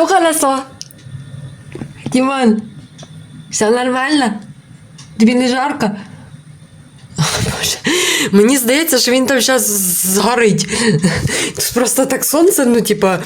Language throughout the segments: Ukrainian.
Все хорошо? Димон, все нормально? Тобі не жарко? О, Боже. Мені здається, що він там зараз згорить. Тут просто так сонце, ну, типа,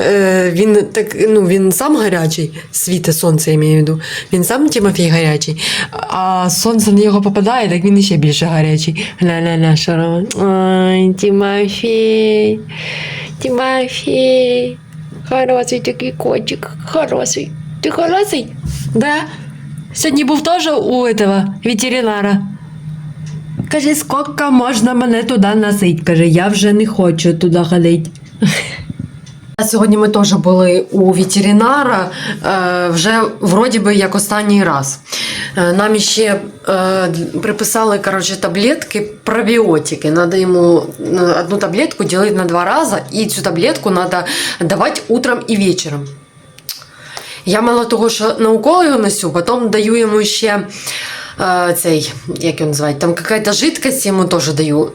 е, він так, ну, він сам гарячий, світе сонце, я маю в виду. Він сам Тимофій гарячий, а сонце на нього попадає, так він іще більше гарячий. Ля-ля-ля, що робить? Ой, Тимофій, Тимофій, хороший такий котик, хороший. Ти хороший? Да. Сьогодні був теж у этого ветеринара. Каже, скільки можна мене туди носить? Каже, я вже не хочу туди ходити. Сьогодні ми теж були у ветеринара, е, вже вроді би як останній раз. Е, Нам ще е, приписали коротше, таблетки пробіотики. Надо йому одну таблетку ділити на два рази, і цю таблетку треба давати утром і вечором. Я мало того, що на укол несу, потім даю йому ще цей, як його називають, там якась жидкость йому теж даю.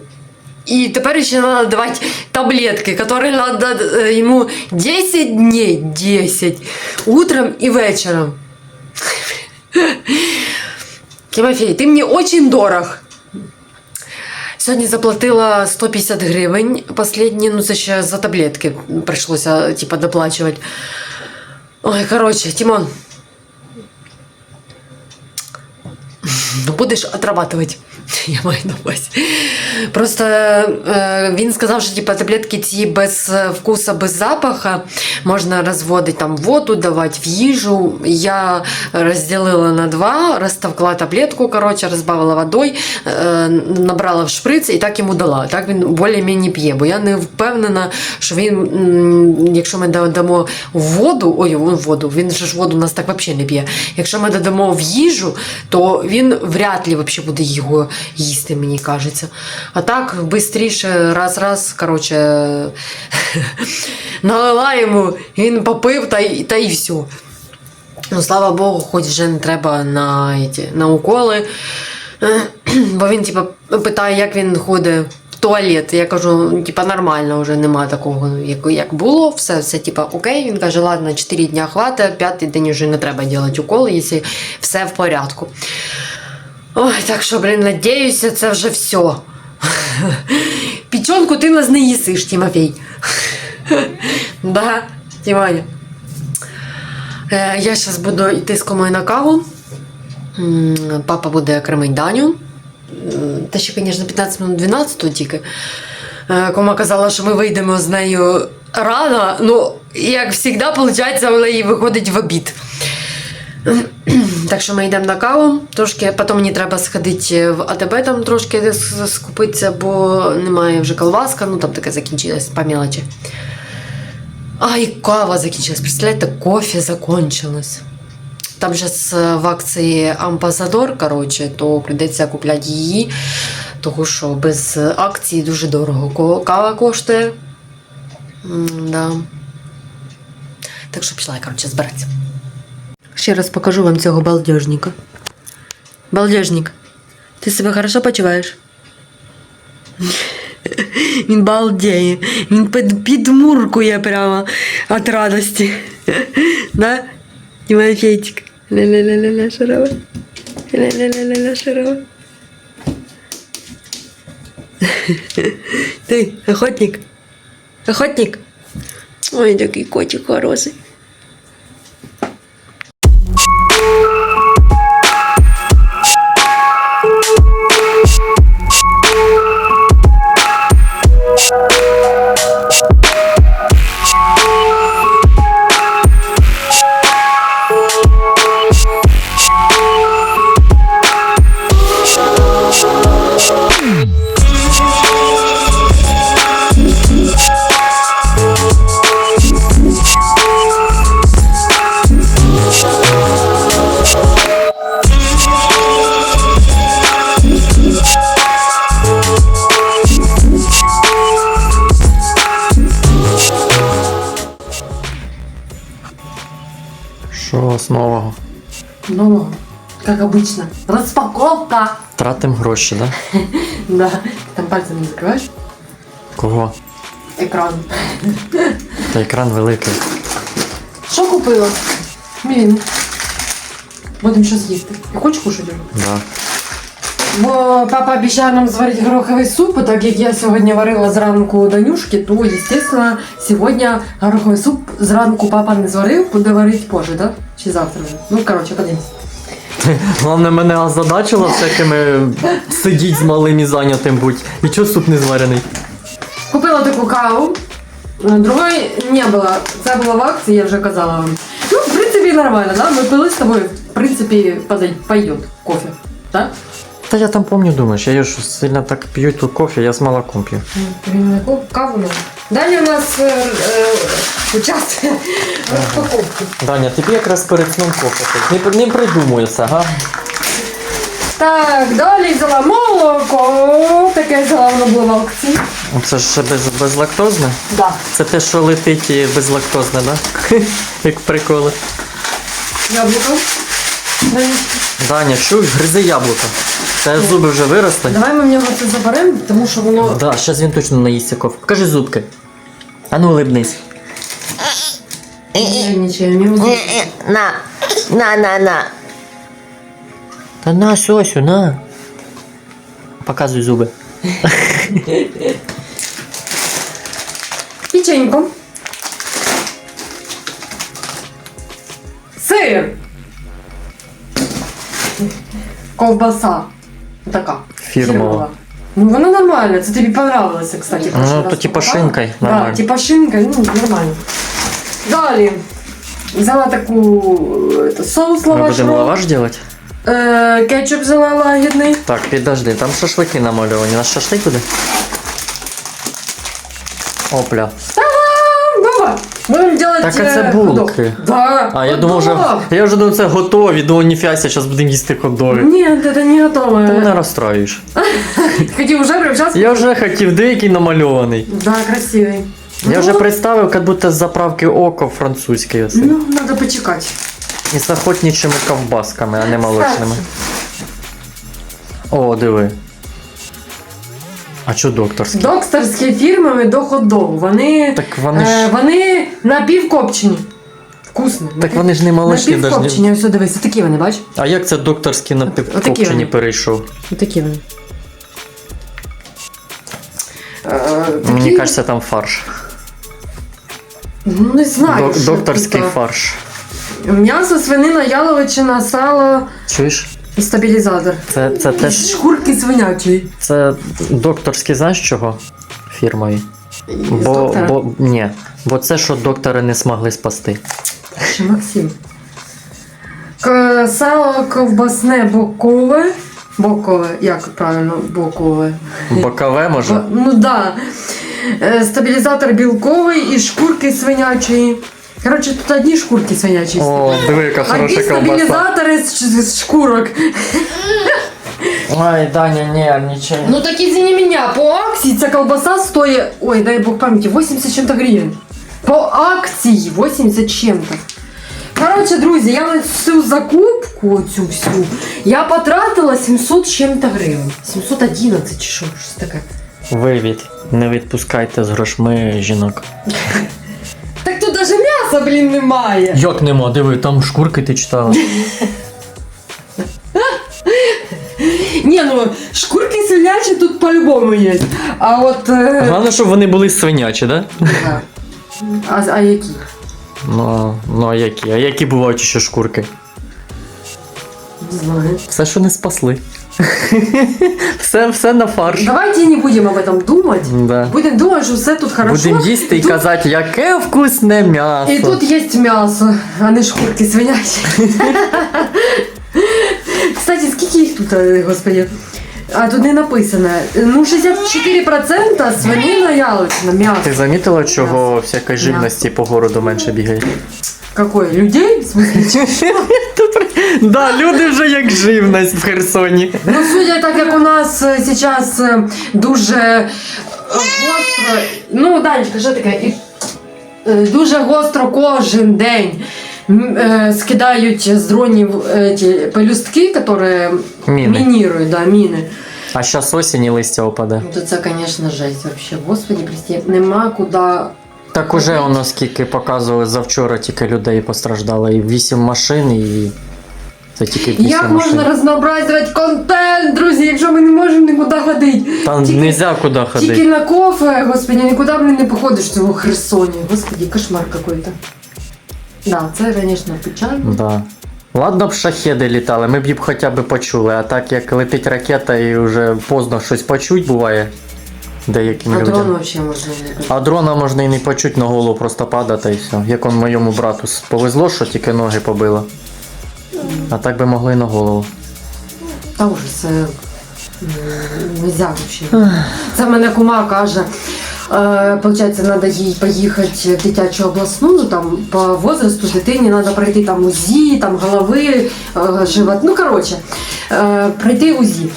І тепер ще треба давати таблетки, які треба е, йому 10 днів, 10, утром і вечором. Тимофей, ти мені дуже дорог. Сьогодні заплатила 150 гривень. Последні, ну це ще за таблетки прийшлося типа, доплачувати. Ой, короче, Тимон. Ну, будеш отрабатывать. Я маю на увазі. Просто е, він сказав, що типу, таблетки ці без е, вкуса, без запаха можна розводити там воду, давати в їжу. Я розділила на два, розтовкла таблетку, коротше, розбавила водою, е, набрала в шприц і так йому дала. Так він більш-менш п'є, бо я не впевнена, що він, якщо ми дамо воду, ой, воду, він же ж воду у нас так взагалі не п'є. Якщо ми додамо в їжу, то він вряд ли взагалі буде його їсти, мені кажеться. А так, швидше, раз-раз, коротше, налила йому, він попив та, та і все. Ну, слава Богу, хоч вже не треба на, на уколи. Бо він, типу, питає, як він ходить в туалет. Я кажу, типа, нормально вже нема такого, як, як було. Все, все, типа, окей. Він каже, ладно, 4 дня хватить, п'ятий день вже не треба робити уколи, якщо все в порядку. Ой, так що, блін, надіюся, це вже все. Печенку ти нас не їсиш, Тимофій. Да, Тимоня. Е, Я зараз буду йти з комою на каву. Папа буде кормити Даню. Та ще, звісно, 15 минут 12 тільки. Е, Кома казала, що ми вийдемо з нею рано. Ну, як завжди, виходить, вона їй виходить в обід. Так що ми йдемо на каву. Трошки, потім мені треба сходити в АТБ там трошки скупитися, бо немає вже колбаска, ну там таке закінчилось по мелочі. Ай, кава закінчилась. Представляєте, кофе закончилось. Там зараз в акції Амбасадор, коротше, то прийдеться купляти її, тому що без акції дуже дорого кава коштує. Да. Так що пішла я, коротше, збиратися. Ще раз покажу вам цього балдежника. Балдежник, ти себе хорошо почуваєш? Він балдеє. Він під, підмуркує прямо від радості. Да? Тимофейчик. Ля-ля-ля-ля-ля, шарова. Ля-ля-ля-ля-ля, шарова. Ти, охотник? Охотник? Ой, такий котик хороший. обычно. Распаковка. Тратим гроші, да? Да. Там пальцем не закрываешь Кого? экран. Та екран великий. Що купила? Блін. Будемо щось їсти. Я хочу кушати вже. Да. Бо папа обіцяв нам зварити гороховий суп, так як я сьогодні варила зранку Данюшки, то, звісно, сьогодні гороховий суп зранку папа не зварив, буде варити позже, так? Чи завтра вже? Ну, коротше, подивимось. Головне, мене озадачило всякими сидіть з малим і зайнятим будь. І чого суп не зварений? Купила таку каву. Другої не було. Це було в акції, я вже казала вам. Ну, в принципі, нормально, да? Ми пили з тобою, в принципі, пойдет кофе. Так? Та я там помню, думаєш, я ж сильно так п'ю тут кофе, я з молоком п'ю. Каву. Далі у нас е, е, участвує в розпаковці. Даня, тобі якраз перед сном кофе. пить. Не, не придумується, га? Так, далі взяла молоко. Таке взяла воно було в акції. Це ж ще без, безлактозне? Да. Це те, що летить і безлактозне, да? Як приколи. Яблуко. Даня, чуй, гризи яблуко. Це зуби вже виросли. Давай ми в нього це заберемо, тому що воно. Да, зараз він точно наїсться кофе. Покажи зубки. А ну улибнись. У нього На, на, на, на. Та на, сьосю, на. Показуй зуби. Печенько. Сир. Ковбаса. Така. Фірмова. Ну, вона нормальна, це тобі понравилося, кстати. Ну, прошлий то раз типа покупала. шинкой Да, нормально. типа шинкой, ну, нормально. Далі. Взяла таку это, соус Ми лавашовий. будемо лаваш робити? Е, кетчуп взяла лагідний. Так, підожди, там шашлики намальовані. У нас шашлик буде? Опля. Та-дам! Будемо делать Так, а е, це хот-дог. булки. Да. А я думав, вже, хот-дог. я вже думав, це готові, думав, ніфіася, зараз будемо їсти ходоги. Нет, это не. Ти мене розстроюєш. Хотів уже прямо сейчас? Я вже хотів деякий намальований. Да, красивый. Я Ну, вже представив, як будто з заправки око французьке оце. Ну, надо почекать. І з охотничими ковбасками, а не молочними. О, диви. А чо докторські? Докторські фірми до хот-догу. Вони, Так вони е, вони напівкопчені. Вкусно. Так вони ж не молочні Напівкопчені, навіть. ось дивись, такі вони, бач? А як це докторські напівкопчені перейшов? Такі вони. Е, Мені кажеться, там фарш. Ну, не знаю. Док- що докторський тут, фарш. М'ясо, свинина, яловичина, сало Чуєш? І стабілізатор. Це, це І теж. шкурки свинячої. Це докторські, знаєш чого? Фірмові. З Бо, доктора. бо ні. Бо це, що доктори не змогли спасти. Ще Максим. К- Сало ковбасне бокове. Бокове, як правильно, бокове. Бокове може? Бо- Ну да. Е, Стабілізатор білковий і шкурки свинячої. Коротше, тут одні шкурки свинячі. О, диви, яка Одні хороша ковбаса. стабілізатори з, з шкурок. Ой, Даня, ні, нічого. Ну так извини меня, по акції ця колбаса стоїть, ой, дай бог пам'яті, 80 з чим-то гривень. По акції 80 з чим-то. Коротше, друзі, я на цю закупку, цю всю, я потратила 700 з чим-то гривень. 711 чи що, щось таке. Вивід. Не відпускайте з грошми жінок. М'яса, блін, немає. Як нема, диви, там шкурки ти читала. Ні, ну шкурки свинячі тут по-любому є. А от. е, Головне, щоб вони були свинячі, да? да. А, а які? Ну, ну а які? А які бувають ще шкурки? Не знаю. Все, що не спасли. все, все на фарш. Давайте не будемо об этом думати. Да. Будемо думати, що все тут хорошо. Будемо їсти і тут, казати, яке вкусне м'ясо. І тут є м'ясо, а не шкурки свинячі. Кстати, скільки їх тут, е, господи? А тут не написано. Ну, 64% свинина, яловичина, м'ясо. Ти замітила, чого всякої живності по городу менше бігає? Какое? Людей? В смысле? Да, люди вже як живність в Херсоні. Ну, судя так, як у нас зараз е, дуже е, гостро. Ну, Данечка, що таке? Дуже гостро кожен день скидають з дронів пелюстки, які мінірують, да, міни. А зараз осінь і листя опаде. Ну, то це, звісно, жесть вообще. Господи, прости, нема куди Так уже воно скільки показували завчора, тільки людей постраждало. І 8 машин, і це тільки 8 Як машин. можна разнообразувати контент, друзі, якщо ми не можемо нікуди ходити? Там Тільки- нельзя куди ходити. Тільки на кофе, господи, нікуди, блин, не походиш в цьому Херсоні. Господи, кошмар какой-то. Да, це, звісно, печально. Да. Ладно б шахеди літали, ми б їх хоча б почули, а так як летить ракета і вже поздно щось почуть буває деяким А людям. дрон взагалі можна не почути. А дрона можна і не почути, на голову просто падати і все. Як он моєму брату повезло, що тільки ноги побило. А так би могли і на голову. Та уже це не нельзя взагалі. Це мене кума каже. Е, Получається, треба їй поїхати в дитячу обласну, ну там по возрасту дитині треба пройти там УЗІ, там голови, е, живот. Ну коротше, е, пройти УЗІ.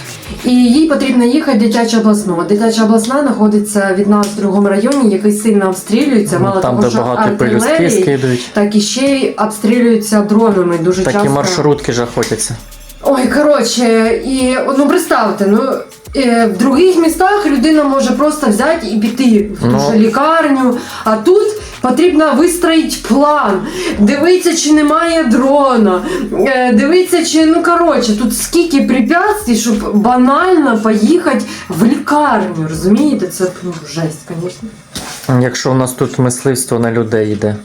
І їй потрібно їхати в дитячу обласну. Дитяча обласна знаходиться від нас в другому районі, який сильно обстрілюється. Мало Ну, Там, того, що артилерії, так і ще й обстрілюються дронами дуже Такі часто. маршрутки жахотяться. Ой, коротше, і ну представте, ну е, в других містах людина може просто взяти і піти в ту Ну. ж лікарню, а тут потрібно вистроїти план, дивитися, чи немає дрона, е, дивитися, чи ну коротше, тут скільки препятствий, щоб банально поїхати в лікарню. Розумієте? Це ну, жесть, звісно. Якщо у нас тут мисливство на людей йде.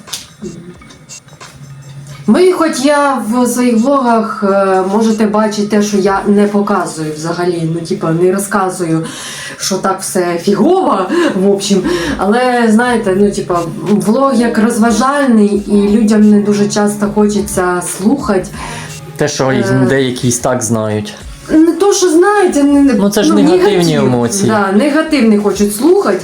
Ми, хоч я в своїх влогах е, можете бачити те, що я не показую взагалі, ну типа не розказую, що так все фігово, в общем. Але знаєте, ну типа влог як розважальний, і людям не дуже часто хочеться слухати. Те, що їх Е. деякі так знають. Не то, що знаєте, не Ну, це ж негативні емоції. Да, негативні хочуть слухати.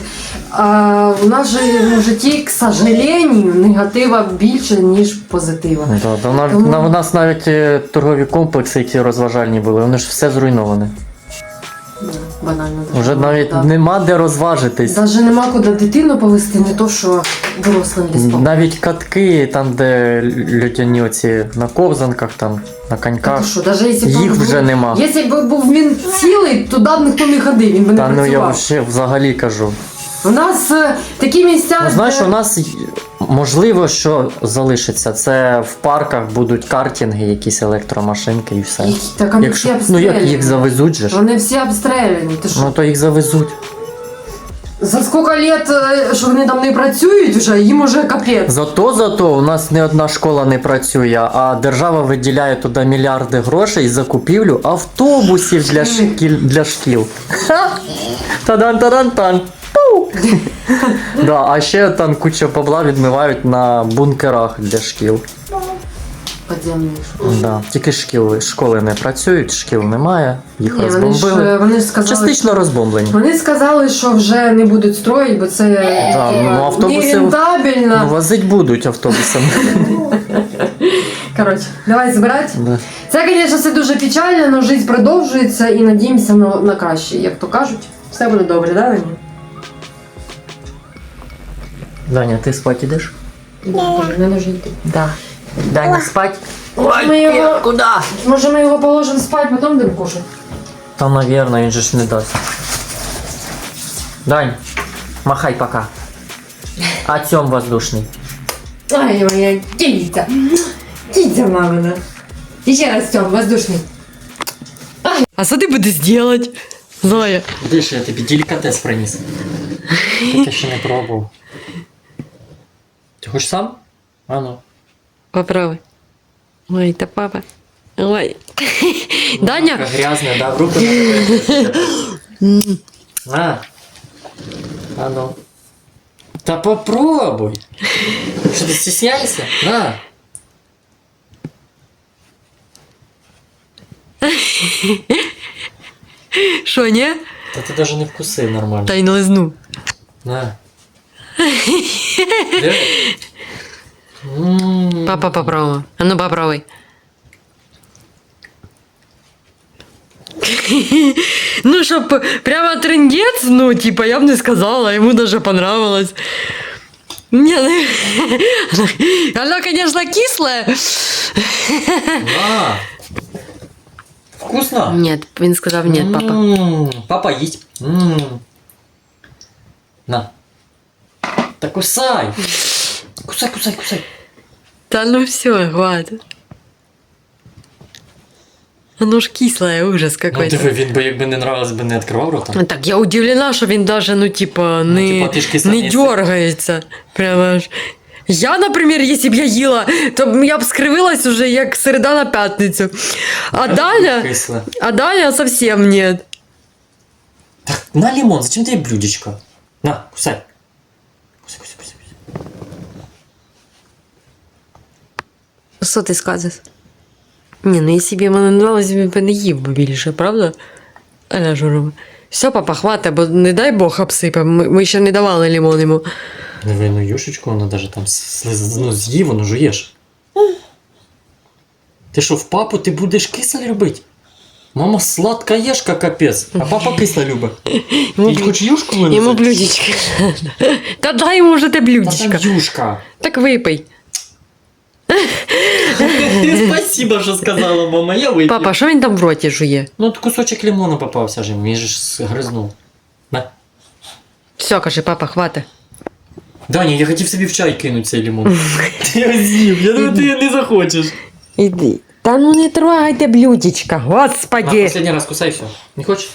А в нас же в житті, к сожалению, негатива більше, ніж позитива. Да, да, на, Тому- на, у нас навіть е, торгові комплекси, які розважальні були, вони ж все зруйноване. Да, Банально. Вже навіть да. нема де розважитись. Даже нема куди дитину повести, не то що дорослим десь повести. Навіть катки, там, де людяні оці на ковзанках, там, на Та ти коньках. що, даже якщо б Їх був- вже нема. Якщо б був він цілий, туди б ніхто не ходив, він би не Та ну я працював. ще взагалі кажу. У нас е, такі місця, Ну знаєш, де- у нас й- можливо, що залишиться. Це в парках будуть картинги, якісь електромашинки і все. Їх- так вони Якщо, всі ну як обстріляні. їх завезуть же ж? Вони всі обстріляні. Ти що? Ну то їх завезуть. За скільки літ, е, що вони там не працюють вже, їм уже капець. Зато зато у нас не одна школа не працює, а держава виділяє туди мільярди грошей за купівлю автобусів для шкіл для шкіл. Тадан тадан тан. Да, а ще там куча бабла відмивають на бункерах для шкіл. Подземні. Да. Тільки шкіл, школи не працюють, шкіл немає, їх Ні, вони ж, розбомбили. е, вони ж сказали, Частично розбомблені. Вони сказали, що вже не будуть строїти, бо це Да, типа, ну, автобуси- нерентабельно. Ну, возить будуть автобусами. Коротше, давай збирати. Да. Це, звісно, все дуже печально, але життя продовжується і надіємося на, на краще. Як то кажуть, все буде добре, да, Даня? Даня, ти спать ідеш? Не нужно йти. Да. Даня, спать? Ми його, Куди? може ми його положимо спати, потім будемо кушати? Та, навірно, він же ж не дасть. Дань, махай пока. А цьом воздушний. Ай, моя киця. Киця мамина. І ще раз Тьом, воздушний. Ай. А що ти будеш робити? Зоя. Де ж я тобі делікатес приніс? Так я ще не пробував. Ти хочеш сам? А ну. Попробуй. Ой, та папа. Ой. Даня. Грязне, да, в руку. На. А ну. Та попробуй. Що ти стісняєшся? На. Що, ні? Та ти навіть не вкусив нормально. Та й не лизну. На. Папа попробуй. А ну попробуй. Ну, щоб прямо трендець, ну, типа, я б не сказала, йому даже понравилось. Не, ну, оно, конечно, кислое. На. Вкусно? Нет, він сказав нет, папа. М, Папа їсть. М. На. Та кусай! Кусай, кусай, кусай. Та ну все, хватит. Оно ж кислое, ужас Ну какой-то. диви, він би якби не нравилось, би не відкривав рота. Так, я удивлена, що він даже, ну, типа, не, типа, ти ж кисла не дергається. Прямо аж. Я, наприклад, якщо б я їла, то б я б скривилась уже як середа на п'ятницю. А Даня, Кисле. а Даня совсем нет. Так, на лимон, зачем тебе блюдечко? На, кусай. Кусай, кусай, кусай. кусай. Що ти скажеш? Ні, ну якщо б йому не нравилось, він б не їв би більше, правда? Аля Журова. Все, папа, хватить, бо не дай Бог обсипе. Ми, ми ще не давали лимон йому. Ну юшечку, вона даже там ну, з'їв, воно жуєш. Ти що, в папу ти будеш кисель робити? Мама сладка єшка капець, а папа кисло любить. Йому, Ти хоч юшку йому винесеш? блюдечко. Та дай йому вже те Та блюдечко. там юшка. Так випий. Спасибо, що сказала мама, я вип'ю. Папа, що він там в роті жує? Ну, от кусочок лимона попався ж, він же ж гризнув. На. Все, каже, папа, хватить. Даня, я хотів собі в чай кинути цей лимон. Ти його з'їв, я думаю, ти не захочеш. Іди. Та ну не трогайте блюдечка, На, господи. останній раз кусай все. Не хочеш?